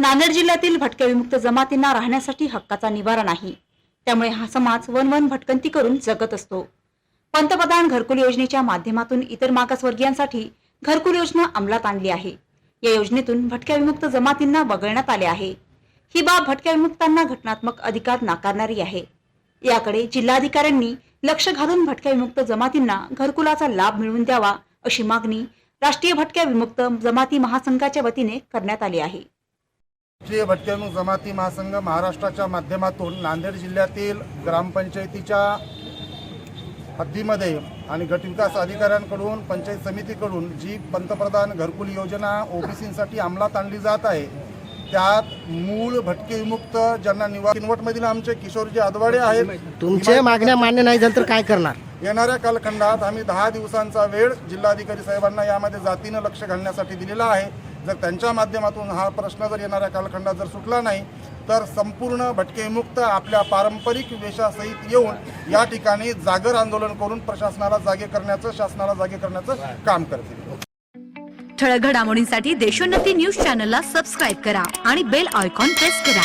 नांदेड जिल्ह्यातील भटक्या विमुक्त जमातींना राहण्यासाठी हक्काचा निवारा नाही. त्यामुळे हा समाज वन वन भटकंती करून जगत असतो. पंतप्रधान घरकुल योजनेच्या माध्यमातून इतर मागासवर्गीयांसाठी घरकुल योजना अंमलात आणली आहे. या योजनेतून भटक्या विमुक्त जमातींना वगळण्यात आले आहे. ही बाब भटक्या विमुक्तांना घटनात्मक अधिकार नाकारणारी आहे. याकडे जिल्हाधिकाऱ्यांनी लक्ष घालून भटक्या विमुक्त जमातींना घरकुलाचा लाभ मिळवून द्यावा अशी मागणी राष्ट्रीय भटक्या विमुक्त जमाती महासंघाच्या वतीने करण्यात आली आहे. राष्ट्रीय भटक्यानुक जमाती महासंघ महाराष्ट्राच्या माध्यमातून नांदेड जिल्ह्यातील ग्रामपंचायतीच्या हद्दीमध्ये आणि गटविकास अधिकाऱ्यांकडून पंचायत समितीकडून जी पंतप्रधान घरकुल योजना ओबीसीसाठी अंमलात आणली जात आहे त्यात मूळ भटके विमुक्त ज्यांना निवास किनवटमधील आमचे किशोरजी आदवाडे आहेत तुमच्या मागण्या मान्य नाही झाल्या तर काय करणार? येणाऱ्या कालखंडात आम्ही दहा दिवसांचा वेळ जिल्हाधिकारी साहेबांना यामध्ये जातीनं लक्ष घालण्यासाठी दिलेला आहे. जर त्यांच्या माध्यमातून हा प्रश्न जर येणाऱ्या कालखंडात जर सुटला नाही तर संपूर्ण भटकेमुक्त आपल्या पारंपरिक वेशासहित येऊन या ठिकाणी जागर आंदोलन करून प्रशासनाला जागे करण्याचं शासनाला जागे करण्याचं काम करतील. ठळक घडामोडींसाठी देशोन्नती न्यूज चॅनलला सबस्क्राईब करा आणि बेल आयकॉन प्रेस करा.